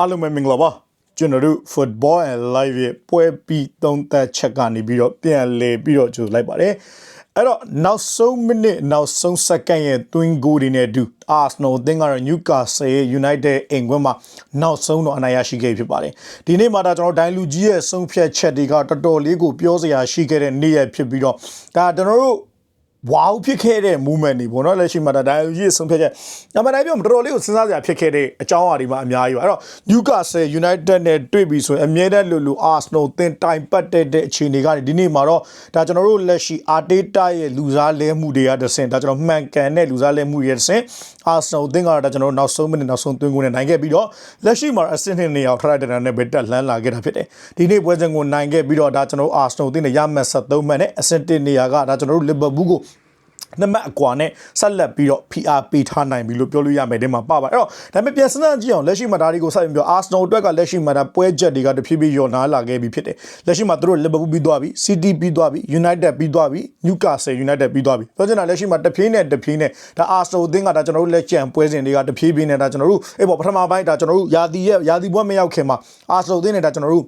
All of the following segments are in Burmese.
အားလုံးပဲမင်္ဂလာပါကျွန်တော်တို့ football and live ရဲ့ပွဲပြီးသုံးသက်ချက်ကနေပြီးတော့ပြန်လည်ပြီးတော့ကြိုလိုက်ပါတယ်အဲ့တော့နောက်ဆုံးမိနစ်နောက်ဆုံးစက္ကန့်ရဲ့ twin goal တွေနဲ့အတူ Arsenal အသင်းကတော့ Newcastle ရဲ့ United အိမ်ခွင်းမှာနောက်ဆုံးတော့အနိုင်ရရှိခဲ့ဖြစ်ပါတယ်ဒီနေ့မှာဒါကျွန်တော်ဒိုင်လူကြီးရဲ့ဆုံးဖြတ်ချက်တွေကတော်တော်လေးကိုပြောစရာရှိခဲ့တဲ့နေ့ရက်ဖြစ်ပြီးတော့ဒါကျွန်တော်တို့ ဝါးဖြစ်ခဲ့တဲ့ movement တွေပေါ့နော်လက်ရှိမှာဒါဒါကြီးဆုံးဖြတ်ချက်အမှန်တိုင်းပြောတော်တော်လေးကိုစဉ်းစားစရာဖြစ်ခဲ့တဲ့အကြောင်းအရာတွေမှာအများကြီးပါအဲ့တော့ Newcastle United နဲ့တွေ့ပြီဆိုရင်အမြဲတမ်းလိုလို Arsenal တင်တိုင်ပတ်တဲ့တဲ့အခြေအနေကနေဒီနေ့မှာတော့ဒါကျွန်တော်တို့လက်ရှိ Arteta ရဲ့လူစားလဲမှုတွေကတဆင့်ဒါကျွန်တော်မှန်ကန်တဲ့လူစားလဲမှုတွေတဆင့် Arsenal တင်ကတော့ဒါကျွန်တော်တို့နောက်ဆုံးမိနစ်နောက်ဆုံးသွင်းကိုနဲ့နိုင်ခဲ့ပြီးတော့လက်ရှိမှာအဆင့်နှစ်နေအောင်ထရတဲ့နဲ့ပဲတက်လှမ်းလာခဲ့တာဖြစ်တယ်ဒီနေ့ပွဲစဉ်ကိုနိုင်ခဲ့ပြီးတော့ဒါကျွန်တော်တို့ Arsenal တင်နဲ့ရမှတ်73မှတ်နဲ့အဆင့်1နေရာကဒါကျွန်တော်တို့ Liverpool ကို နမအကွာနဲ့ဆက်လက်ပြီးတော့ PR ပေးထားနိုင်ပြီလို့ပြောလို့ရမယ်တဲ့မှာပါပါအဲ့တော့ဒါပေမဲ့ပြန်စမ်းကြည့်အောင်လက်ရှိမှာဒါတွေကိုစပြီးပြော Arsenal အတွက်ကလက်ရှိမှာဒါပွဲချက်တွေကတဖြည်းဖြည်းယောနာလာခဲ့ပြီဖြစ်တယ်လက်ရှိမှာသူတို့ Liverpool ပြီးသွားပြီ City ပြီးသွားပြီ United ပြီးသွားပြီ Newcastle United ပြီးသွားပြီပြောချင်တာလက်ရှိမှာတဖြည်းနဲ့တဖြည်းနဲ့ဒါ Arsenal အသင်းကဒါကျွန်တော်တို့လက်ကျန်ပွဲစဉ်တွေကတဖြည်းဖြည်းနဲ့ဒါကျွန်တော်တို့အေးပေါ့ပထမပိုင်းဒါကျွန်တော်တို့ယာတီရဲ့ယာတီပွဲမရောက်ခင်မှာ Arsenal အသင်းနဲ့ဒါကျွန်တော်တို့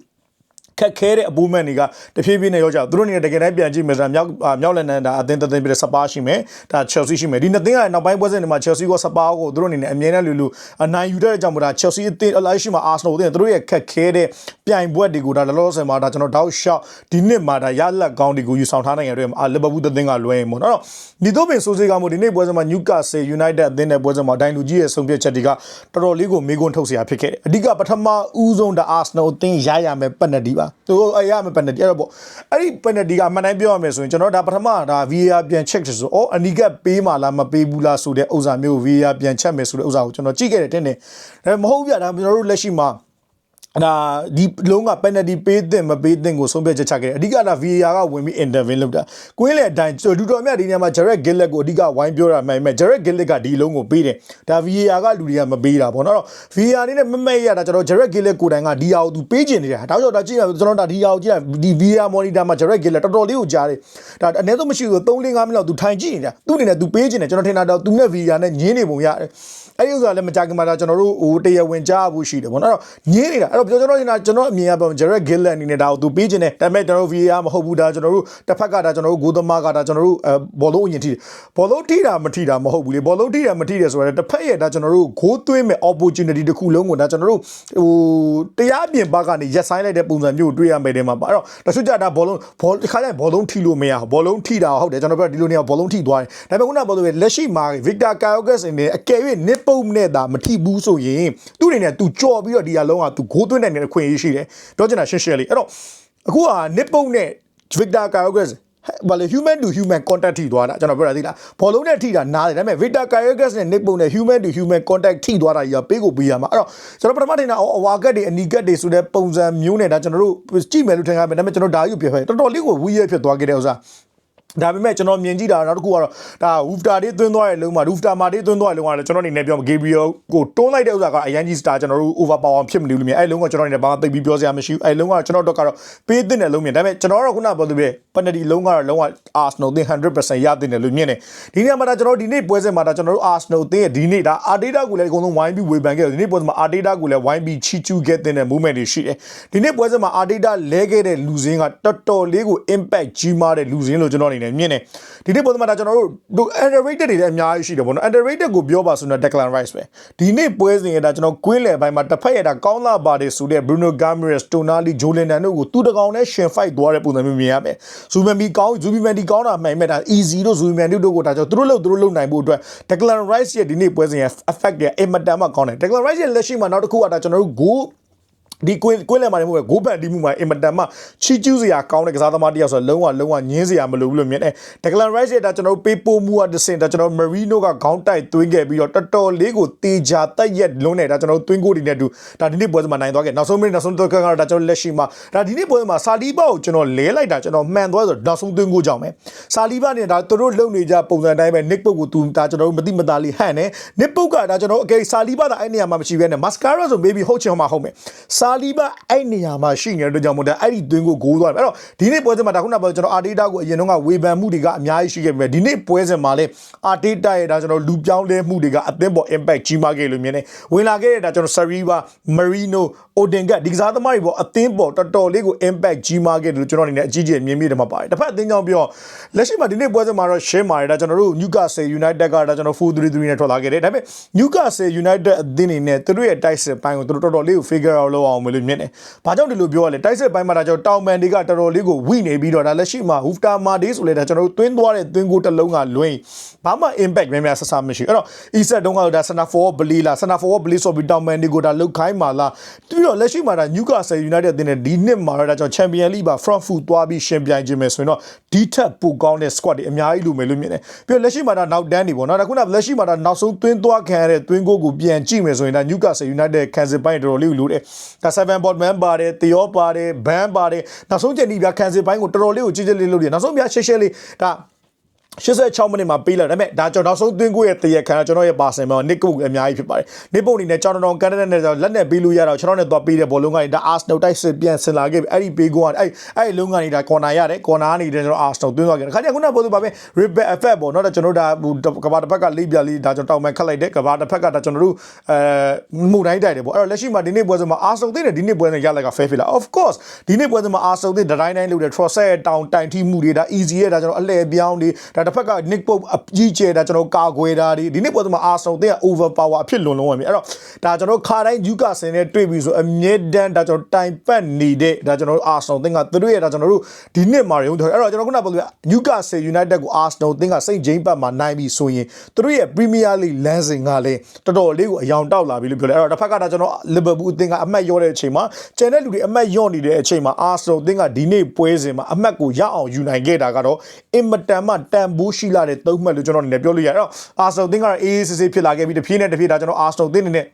ခက်ခဲတဲ့အပူးမန်တွေကတဖြည်းဖြည်းနဲ့ရောကြသူတို့အနေနဲ့တကယ်တမ်းပြန်ကြည့်မယ်ဆိုတာမြောက်မြောက်လန်ဒန်ဒါအသင်းတစ်သင်းပြတဲ့စပါးရှိမယ်ဒါ Chelsea ရှိမယ်ဒီနှစ်သင်းကနောက်ပိုင်းပွဲစဉ်တွေမှာ Chelsea ကစပါးကိုသူတို့အနေနဲ့အမြဲတမ်းလူလူအနိုင်ယူတဲ့အကြောင်းမို့ဒါ Chelsea အသင်းအလိုက်ရှိမှာ Arsenal အသင်းသူတို့ရဲ့ခက်ခဲတဲ့ပြိုင်ပွဲတွေကိုဒါလောလောဆယ်မှာဒါကျွန်တော်တောက်လျှောက်ဒီနှစ်မှာဒါရလက်ကောင်းတွေကိုယူဆောင်ထားနိုင်ရတဲ့အာ Liverpool သင်းကလွှဲရင်ပေါ့နော်ဒီတော့ပင်ဆိုးစေးကမို့ဒီနေ့ပွဲစဉ်မှာ Newcastle United အသင်းနဲ့ပွဲစဉ်မှာဒိုင်လူကြီးရဲ့ဆုံးဖြတ်ချက်တွေကတော်တော်လေးကိုမေးခွန်းထုတ်စရာဖြစ်ခဲ့တယ်အဓိကပထမဦးဆုံးဒါ Arsenal အသင်းရရမယ်ပက်နတီပါသူအရမယ်ပက်နတီအဲ့တော့ပေါ့အဲ့ဒီပက်နတီကအမှန်တိုင်းပြောရမယ်ဆိုရင်ကျွန်တော်ဒါပထမဒါ VAR ပြန် check တယ်ဆိုအော်အနီကပေးမှလားမပေးဘူးလားဆိုတဲ့ဥစ္စာမျိုး VAR ပြန်ချက်မယ်ဆိုတဲ့ဥစ္စာကိုကျွန်တော်ကြည့်ခဲ့တယ်တင်းတယ်ဒါမဟုတ်ပြဒါကျွန်တော်တို့လက်ရှိမှာအဲ့ ဒါဒီလုံးက penalty ပေးတဲ့မပေးတဲ့ကိုဆုံးဖြတ်ချက်ချခဲ့တယ်အဓိကက VAR ကဝင်ပြီး intervene လုပ်တာကွင်းလေအတိုင်းဒူတော်မြတ်ဒီနေရာမှာ Jared Gillett ကိုအဓိကဝိုင်းပြောတာမှန်မယ် Jared Gillett ကဒီလုံးကိုပေးတယ်ဒါ VAR ကလူတွေကမပေးတာပေါ့နော်တော့ VAR နဲ့မမဲ့ရတာကျွန်တော် Jared Gillett ကိုတိုင်ကဒီဟာကိုသူပေးကျင်နေတာဒါကြောင့်ဒါကြည့်ရကျွန်တော်ဒါဒီဟာကိုကြည့်ရဒီ VAR monitor မှာ Jared Gillett တော်တော်လေးကိုကြားတယ်ဒါအနည်းဆုံးမရှိဘူး3 5မိနစ်လောက်သူထိုင်ကြည့်နေတာသူ့အနေနဲ့သူပေးကျင်တယ်ကျွန်တော်ထင်တာတော့သူနဲ့ VAR နဲ့ညင်းနေပုံရတယ်အဲ့ဒီဥစ္စာလည်းမကြခင်မှာဒါကျွန်တော်တို့ဟိုတရားဝင်ကြားဖို့ရှိတယ်ပေါ့နော်အဲ့တော့ညင်းနေတာအဲ့တော့ပြောကျွန်တော်နေတာကျွန်တော်အမြင်ရပါ Jared Gillett အနေနဲ့ဒါကိုသူပေးခြင်းတယ်ဒါပေမဲ့ကျွန်တော်တို့ VAR မဟုတ်ဘူးဒါကျွန်တော်တို့တစ်ဖက်ကဒါကျွန်တော်တို့ဂိုးသမားကဒါကျွန်တော်တို့အဲဘောလုံးအရင်ထိတယ်ဘောလုံးထိတာမထိတာမဟုတ်ဘူးလေဘောလုံးထိတာမထိတယ်ဆိုတော့တစ်ဖက်ရဲ့ဒါကျွန်တော်တို့ဂိုးသွင်းမဲ့ opportunity တစ်ခုလုံးကိုဒါကျွန်တော်တို့ဟိုတရားပြင်ဘက်ကနေရက်ဆိုင်လိုက်တဲ့ပုံစံမျိုးကိုတွေ့ရမယ်တဲ့မှာပါအဲ့တော့တချို့ကြဒါဘောလုံးဘောတစ်ခါကျရင်ဘောလုံးထိလို့မရဘူးဘောလုံးထိတာဟုတ်တယ်ကျွန်တော်ပြောဒီလိုနေရာဘောလုံးထိသွားတယ်ဒါပေမဲ့ခုနကပြောလို့လက်ရှိမှာ Victor Kayogas အနေနဲ့အကယ်၍နစ်ပုံနဲ့ဒါမထိဘူးဆိုရင်သူ့အနေနဲ့သူကြော်ပြီးတော့ဒီအလုံးကသူဂိုးသွင်းနိုင်တဲ့ခွင့်ရရှိတယ်ပြောချင်တာရှင်းရှင်းလေးအဲ့တော့အခုကနစ်ပုံနဲ့ Victor Kayogas ဘာလဲ human to human contact ထိသွားတာကျွန်တော်ပြောတာသိလားဘောလုံးနဲ့ထိတာနားတယ်ဒါပေမဲ့ Victor Kayogas နဲ့ Nick ပုံနဲ့ human to human contact ထိသွားတာကြီးကပေးကိုပေးရမှာအဲ့တော့ကျွန်တော်ပထမထင်တာအဝါကတ်တွေအနီကတ်တွေဆိုတဲ့ပုံစံမျိုးနဲ့ဒါကျွန်တော်တို့ကြည့်မယ်လို့ထင်ရမယ်ဒါပေမဲ့ကျွန်တော်ဒါကြီးကိုပြောခဲ့တော်တော်လေးကိုဝီးရဖြစ်သွားခဲ့တဲ့ဥစ္စာ ဒါပေမဲ့ကျွန်တော်မြင်ကြည့်တာနောက်တစ်ခုကတော့ဒါ Woofter တွေသွင်းသွားတဲ့လုံးမှာ Woofter မာတွေသွင်းသွားတဲ့လုံးကလည်းကျွန်တော်အနေနဲ့ပြောမှာ Gabriel ကိုတွန်းလိုက်တဲ့ဥစ္စာကအရန်ကြီး star ကျွန်တော်တို့ over power ဖြစ်မလို့လို့မြင်အဲ့လုံးကကျွန်တော်အနေနဲ့ဘာမှသိပြီးပြောစရာမရှိဘူးအဲ့လုံးကကျွန်တော်တို့ကတော့ပေးတဲ့လုံးမြင်ဒါပေမဲ့ကျွန်တော်တို့ခုနပြောသလိုပဲ penalty လုံးကတော့လုံးဝ Arsenal တင်100%ရတဲ့တယ်လို့မြင်တယ်ဒီနေ့မှာဒါကျွန်တော်ဒီနေ့ပွဲစဉ်မှာဒါကျွန်တော်တို့ Arsenal တင်ရဲ့ဒီနေ့ဒါ Arteta ကိုလည်းအကုန်လုံးဝိုင်းပြီးဝေဖန်ခဲ့တယ်ဒီနေ့ပွဲစဉ်မှာ Arteta ကိုလည်းဝိုင်းပြီးချီချူးခဲ့တဲ့ movement တွေရှိတယ်ဒီနေ့ပွဲစဉ်မှာ Arteta လဲခဲ့တဲ့လူစင်းကတော်တော်လေးကို impact ကြီးမားတဲ့လူစင်းလို့ကျွန်တော်အနေနဲ့မြင်တယ်ဒီနေ့ပုံသမားဒါကျွန်တော်တို့ underrated တွေလည်းအများကြီးရှိတယ်ပေါ့နော် underrated ကိုပြောပါဆိုတော့ Declan Rice ပဲဒီနေ့ပွဲစဉ်ရတာကျွန်တော်ကွင်းလယ်ပိုင်းမှာတစ်ဖက်ရတာကောင်းလာပါတယ်ဆိုတဲ့ Bruno Gomes Tonali Jolinton တို့ကိုသူတကောင်နဲ့ရှင် fight သွားတဲ့ပုံစံမျိုးမြင်ရမယ်ဇူမန်ဘီကောင်းဇူဘီမန်ဒီကောင်းတာမှန်မဲ့ဒါ easy တို့ဇူဘီမန်တို့ကိုဒါကြောင့်သူတို့လို့သူတို့လုံနိုင်ဖို့အတွက် Declan Rice ရဲ့ဒီနေ့ပွဲစဉ်ရဲ့ effect ရဲ့အင်မတန်မှကောင်းတယ် Declan Rice ရဲ့လက်ရှိမှာနောက်တစ်ခုကဒါကျွန်တော်တို့ goal ဒီကွင်းကွင်းလယ်မှာနေမှုပဲဂိုးပန်တီးမှုမှာအင်မတန်မှချီကျူးစရာကောင်းတဲ့ကစားသမားတစ်ယောက်ဆိုတော့လုံးဝလုံးဝညင်းစရာမလိုဘူးလို့မြင်တယ်ဒက်ဂလန်ရိုက်စ်ရဲ့ဒါကျွန်တော်ပေးပို့မှုကတစ်စင်ဒါကျွန်တော်မရီနိုကခေါင်းတိုက်သွင်းခဲ့ပြီးတော့တော်တော်လေးကိုတေချာတက်ရက်လုံးနဲ့ဒါကျွန်တော်သွင်းကိုဒီနဲ့တူဒါဒီနေ့ပွဲစဉ်မှာနိုင်သွားခဲ့နောက်ဆုံးမိနစ်နောက်ဆုံးတော့ကတော့ဒါကျွန်တော်လက်ရှိမှာဒါဒီနေ့ပွဲမှာစာလီဘာကိုကျွန်တော်လဲလိုက်တာကျွန်တော်မှန်သွားဆိုတော့နောက်ဆုံးသွင်းကိုကြောင်းပဲစာလီဘာနဲ့ဒါသူတို့လုံနေကြပုံစံတိုင်းပဲနစ်ပုတ်ကိုသူဒါကျွန်တော်မတိမသားလေးဟန့်နေနစ်ပုတ်ကဒါကျွန်တော်အကယ်စာလီဘာဒါအဲ့နေရာမှာမရှိဘဲနဲ့မတ်စကာရာဆို maybe ဟုတ်ချင်မှာဟုတ်မယ်စာလီဘာအဲ့နေရာမှာရှိနေတဲ့အတွက်ကြောင့်မို့ဒါအဲ့ဒီသွင်းကိုဂိုးသွားတယ်အဲ့တော့ဒီနေ့ပွဲစဉ်မှာဒါခုနကပြောကျွန်တော်အာတေးတာကိုအရင်တော့ကဝေဖန်မှုတွေကအများကြီးရှိခဲ့ပေမဲ့ဒီနေ့ပွဲစဉ်မှာလည်းအာတေးတာရဲ့ဒါကျွန်တော်လူပြောင်းလဲမှုတွေကအသင်းပေါ် impact ကြီးမားခဲ့လို့မြင်တယ်ဝင်လာခဲ့တဲ့ဒါကျွန်တော် Sariba Marino Odinga ဒီကစားသမားတွေပေါ်အသင်းပေါ်တော်တော်လေးကို impact ကြီးမားခဲ့တယ်လို့ကျွန်တော်အနေနဲ့အကြီးကြီးမြင်မိတယ်မှာပါတယ်တစ်ဖက်အသင်းကြောင့်ပြောလက်ရှိမှာဒီနေ့ပွဲစဉ်မှာတော့ share မာတယ်ဒါကျွန်တော်တို့ Newcastle United ကဒါကျွန်တော်4-3-3နဲ့ထွက်လာခဲ့တယ်ဒါပေမဲ့ Newcastle United အသင်းအနေနဲ့သူတို့ရဲ့တိုက်စစ်ပိုင်းကိုသူတို့တော်တော်လေးကို figure out လုပ်အောင်မလို့မြင်တယ်။ဘာကြောင့်ဒီလိုပြောရလဲတိုက်စစ်ပိုင်းမှာဒါကျွန်တော်တောင်မန်တွေကတော်တော်လေးကိုဝိနေပြီးတော့ဒါလက်ရှိမှာ Hufta Madi ဆိုလဲဒါကျွန်တော်တို့တွင်းသွားတဲ့တွင်းကိုတစ်လုံးကလွင်ဘာမှ impact များများဆဆမရှိအဲ့တော့ Eset တုန်းကဒါ Center forward ဘလီလာ Center forward ဘလီဆိုပြီးတောင်မန်တွေကိုဒါလုတ်ခိုင်းပါလားပြီးတော့လက်ရှိမှာဒါ Newcastle United အသင်းနဲ့ဒီနှစ်မှာတော့ဒါကျွန်တော် Champion League ပါ front foot သွားပြီးရှင်ပြိုင်ခြင်းမယ်ဆိုရင်တော့ဒီထက်ပိုကောင်းတဲ့ squad တွေအများကြီးလိုမယ်လို့မြင်တယ်ပြီးတော့လက်ရှိမှာဒါနောက်တန်းတွေပေါ့နော်ဒါခုနလက်ရှိမှာဒါနောက်ဆုံးတွင်းသွားခံရတဲ့တွင်းကိုကိုပြန်ကြည့်မယ်ဆိုရင်ဒါ Newcastle United ခံစစ်ပိုင်းတော်တော်လေးကိုလိုတယ်ဒါ7 Botman ပါတယ် Theo ပါတယ် Ban ပါတယ်နောက်ဆုံးချက်ဒီပြခံစစ်ပိုင်းကိုတော်တော်လေးကိုကြည့်ကြလေးလုပ်တယ်နောက်ဆုံးပြရှက်ရှက်လေးဒါ 86မိနစ်မှာပေးလိုက်ဒါပေမဲ့ဒါကျွန်တော်နောက်ဆုံးသွင်းကိုရဲ့တရက်ခံကျွန်တော်ရဲ့ပါစင်မှာနစ်ကုတ်အများကြီးဖြစ်ပါတယ်နစ်ပုတ်အနေနဲ့ကျွန်တော်တော်ကန်တဲ့နဲ့လက်နဲ့ပေးလို့ရတော့ကျွန်တော်နဲ့သွားပေးတဲ့ဘောလုံးကနေဒါအာစနယ်တိုက်စစ်ပြန်ဆင်လာခဲ့ပြီအဲ့ဒီပေးကိုကအဲ့အဲ့ဒီလုံးကနေဒါကော်နာရတယ်ကော်နာကနေကျွန်တော်အာစနယ်သွင်းသွားခဲ့တယ်ခါကျခုနကပြောသူပါပဲ rebel effect ပေါ့နော်ဒါကျွန်တော်ဒါကဘာတစ်ဖက်ကလိပြလေးဒါကျွန်တော်တောင်မှခတ်လိုက်တယ်ကဘာတစ်ဖက်ကဒါကျွန်တော်တို့အဲမှုတိုင်းတိုက်တယ်ပေါ့အဲ့တော့လက်ရှိမှာဒီနေ့ပွဲစဉ်မှာအာစနယ်တဲ့ဒီနေ့ပွဲစဉ်ရလက်က fair ဖြစ်လာ of course ဒီနေ့ပွဲစဉ်မှာအာစနယ်တဲ့တိုင်းတိုင်းလုပ်တယ် trosset ရဲ့တောင်တိုင်ထိမှုတွေဒါ easy ရဲ့ဒါကျွန်တော်အလှည့်ပြောင်းတွေဒါတစ်ဖက်က nick pope အကြီးကျယ်ဒါကျွန်တော်ကာကွယ်တာဒီဒီနေ့ပွဲမှာအာဆောတဲ့ over power အဖြစ်လွန်လုံးဝင်ပြီအဲ့တော့ဒါကျွန်တော်ခါတိုင်းယူကာဆင်နဲ့တွေ့ပြီဆိုအမြဲတမ်းဒါကျွန်တော်တိုင်ပတ်နေတဲ့ဒါကျွန်တော်အာဆောတဲ့ကသူတို့ရဲ့ဒါကျွန်တော်တို့ဒီနှစ်မှာရုံးတယ်အဲ့တော့ကျွန်တော်ခုနပြောလို့ယူကာဆယ် United ကိုအာဆနယ်တင်းကစိတ်ဂျိမ်းပတ်မှာနိုင်ပြီဆိုရင်သူတို့ရဲ့ Premier League လမ်းစဉ်ကလည်းတော်တော်လေးကိုအယောင်တောက်လာပြီလို့ပြောတယ်အဲ့တော့တစ်ဖက်ကဒါကျွန်တော် Liverpool အသင်းကအမှတ်ရောတဲ့အချိန်မှာကျန်တဲ့လူတွေအမှတ်ရော့နေတဲ့အချိန်မှာအာဆနယ်တင်းကဒီနေ့ပွဲစဉ်မှာအမှတ်ကိုရအောင်ယူနိုင်ခဲ့တာကတော့အင်မတန်မှတန်ဖိုးရှိလာတဲ့သုံးမှတ်လို့ကျွန်တော်အနေနဲ့ပြောလို့ရတယ်အဲ့တော့အာဆနယ်တင်းကတော့အေးအေးဆေးဆေးဖြစ်လာခဲ့ပြီးတစ်ပြေးနဲ့တစ်ပြေးဒါကျွန်တော်အာဆနယ်တင်းနေနဲ့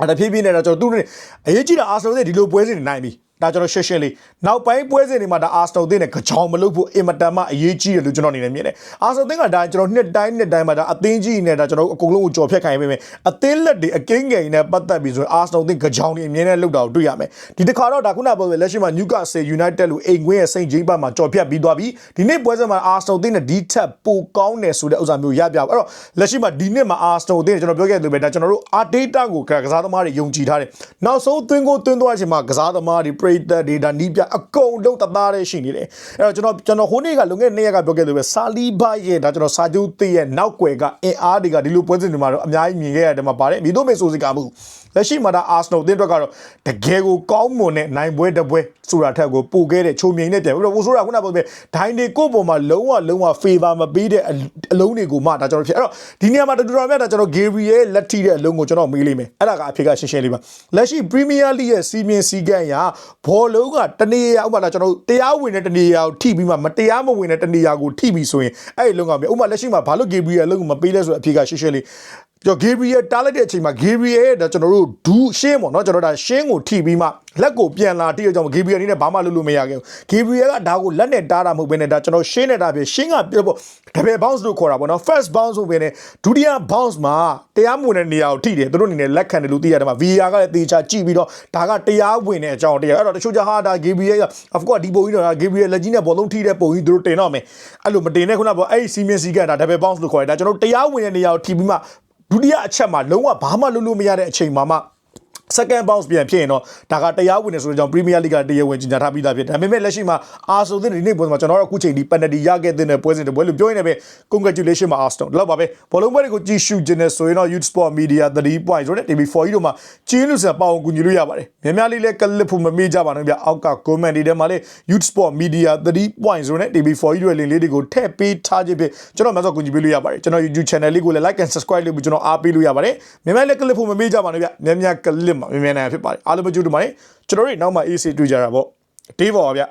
အဲ့ဒါဖြည်းဖြည်းနဲ့တော့ကျွန်တော်သူ့နဲ့အရေးကြီးတာအာဆနယ်တင်းဒီလိုပွဲစဉ်တွေနိုင်ပြီ ဒါကျွန်တော်ရှင်းရှင်းလေးနောက်ပိုင်းပွဲစဉ်တွေမှာဒါအာစတိုသင်းနဲ့ကြောင်မလုပ်ဖို့အင်မတန်မှအရေးကြီးတယ်လို့ကျွန်တော်အနေနဲ့မြင်တယ်အာစတိုသင်းကဒါကျွန်တော်နှစ်တိုင်းနှစ်တိုင်းမှာဒါအသင်းကြီးနဲ့ဒါကျွန်တော်အကုန်လုံးကိုကြော်ဖြတ်ခိုင်းပေးမယ်အသင်းလက်တွေအကင်းငယ်နဲ့ပတ်သက်ပြီးဆိုရင်အာစတိုသင်းကြောင်တွေအမြင်နဲ့လောက်တာကိုတွေ့ရမယ်ဒီတစ်ခါတော့ဒါခုနပြောလက်ရှိမှာ Newcastle United လို့အိမ်ကွင်းရဲ့စိန့်ဂျိမ်းပတ်မှာကြော်ဖြတ်ပြီးသွားပြီဒီနေ့ပွဲစဉ်မှာအာစတိုသင်းနဲ့ဒီထက်ပိုကောင်းတယ်ဆိုတဲ့ဥစ္စာမျိုးရပြပါအဲ့တော့လက်ရှိမှာဒီနေ့မှာအာစတိုသင်းကျွန်တော်ပြောခဲ့သလိုပဲဒါကျွန်တော်တို့အာဒေတာကိုကစားသမားတွေယုံကြည်ထားတယ်နောက်ဆုံးသွင်းကိုသွင်းသွားချိန်မှာကစားသမားတွေပရိသတ်တွေဒါနီးပြအကုန်လုံးတသားတည်းရှိနေတယ်အဲ့တော့ကျွန်တော်ကျွန်တော်ဟိုနေ့ကလွန်ခဲ့တဲ့နေ့ကပြောခဲ့လို့ပဲဆာလီဘာရဲ့ဒါကျွန်တော်စာချုပ်တည့်ရဲ့နောက်ွယ်ကအင်အားတွေကဒီလိုပွဲစဉ်တွေမှာတော့အများကြီးမြင်ခဲ့ရတယ်မှာပါတယ်မိတို့မေဆိုစီကမှု လက်ရှိမှာဒါအာဆနယ်တင်းအတွက်ကတော့တကယ်ကိုကောင်းမွန်တဲ့နိုင်ပွဲတစ်ပွဲဆိုတာထက်ကိုပိုခဲ့တဲ့ချုံမြိန်နဲ့ပြန်ပြီးတော့ဟိုဆိုတာခုနပြောပြဒိုင်းတွေကိုပေါ်မှာလုံးဝလုံးဝ favor မပေးတဲ့အလုံးတွေကိုမှဒါကျွန်တော်ဖြစ်အဲ့တော့ဒီနေရာမှာတူတော်မြတ်ဒါကျွန်တော် Gabriel လက်ထိတဲ့အလုံးကိုကျွန်တော်မေးလိမ့်မယ်အဲ့ဒါကအဖြစ်ကရှင်းရှင်းလေးပါလက်ရှိ Premier League ရဲ့စီမင်းစီကံရာဘောလုံးကတနေရာဥပမာကျွန်တော်တရားဝင်တဲ့တနေရာကိုထိပြီးမှမတရားမဝင်တဲ့တနေရာကိုထိပြီးဆိုရင်အဲ့ဒီလုံးကမြေဥပမာလက်ရှိမှာဘာလို့ Gabriel အလုံးကိုမပေးလဲဆိုတဲ့အဖြစ်ကရှင်းရှင်းလေး ကျွန်တော် Gabriel တားလိုက်တဲ့အချိန်မှာ Gabriel ရဲ့ဒါကျွန်တော်တို့ဒူးရှင်းပေါ့နော်ကျွန်တော်ဒါရှင်းကိုထိပြီးမှလက်ကိုပြန်လာတိရကြောင့် Gabriel အနေနဲ့ဘာမှလုပ်လို့မရခဲ့ဘူး Gabriel ကဒါကိုလက်နဲ့တားတာမဟုတ်ဘဲနဲ့ဒါကျွန်တော်ရှင်းနေတာပြရှင်းကပြပေါ့တပယ် bounce လို့ခေါ်တာပေါ့နော် first bounce ဆိုပဲနဲ့ဒုတိယ bounce မှာတရားမဝင်တဲ့နေရာကိုထိတယ်သူတို့အနေနဲ့လက်ခံတယ်လို့သိရတယ်မှာ VAR ကလည်းတေချာကြည့်ပြီးတော့ဒါကတရားဝင်တဲ့အကြောင်းတရားအဲ့တော့တချို့ကြဟာဒါ Gabriel က of course ဒီပုံကြီးတော့ Gabriel လက်ကြီးနဲ့ဘောလုံးထိတဲ့ပုံကြီးသူတို့တင်တော့မယ်အဲ့လိုမတင်နဲ့ခုနကပေါ့အဲ့ဒီစီမင်းစီကဒါ double bounce လို့ခေါ်တယ်ဒါကျွန်တော်တရားဝင်တဲ့နေရာကိုထိပြီးမှ ဒုတိယအချက်မှာလုံးဝဘာမှလုပ်လို့မရတဲ့အချိန်မှာမှ second bounce ပြန်ဖြစ်ရင်တော့ဒါကတရားဝင်နေဆိုတဲ့ကြောင့် Premier League ကတရားဝင်ကြီးညာထားပြီးသားဖြစ်တယ်ဒါပေမဲ့လက်ရှိမှာ Arsenal တဲ့ဒီနေ့ပွဲမှာကျွန်တော်တို့အခုချိန်ဒီ penalty ရခဲ့တဲ့ပွဲစဉ်တွေပွဲလို့ပြောရင်လည်း congratulation မှာ Arsenal ဒီလောက်ပါပဲဘောလုံးပွဲတွေကိုကြည့်ရှုခြင်းနဲ့ဆိုရင်တော့ Youth Sport Media 3 point ဆိုတဲ့ TV4 ကြီးတို့မှာကျင်းလို့ဆက်ပေါအောင်ကူညီလို့ရပါတယ်များများလေးလည်းကလစ်ဖို့မမေ့ကြပါနဲ့ဗျအောက်က comment တွေထဲမှာလည်း Youth Sport Media 3 point ဆိုတဲ့ TV4 ကြီးတို့ရဲ့ link လေးတွေကိုထည့်ပေးထားခြင်းဖြင့်ကျွန်တော်မှဆိုကူညီပေးလို့ရပါတယ်ကျွန်တော် YouTube channel လေးကိုလည်း like and subscribe လုပ်ပြီးကျွန်တော်အားပေးလို့ရပါတယ်များများလည်းကလစ်ဖို့မမေ့ကြပါနဲ့ဗျများများကလစ်မှာများများနိုင်ဖြစ်ပါတယ်အားလုံးပဲကြိုးတူပါတယ်ကျွန်တော်တို့နောက်မှ AC တွေ့ကြတာပေါ့တေးပေါ်ပါဗျ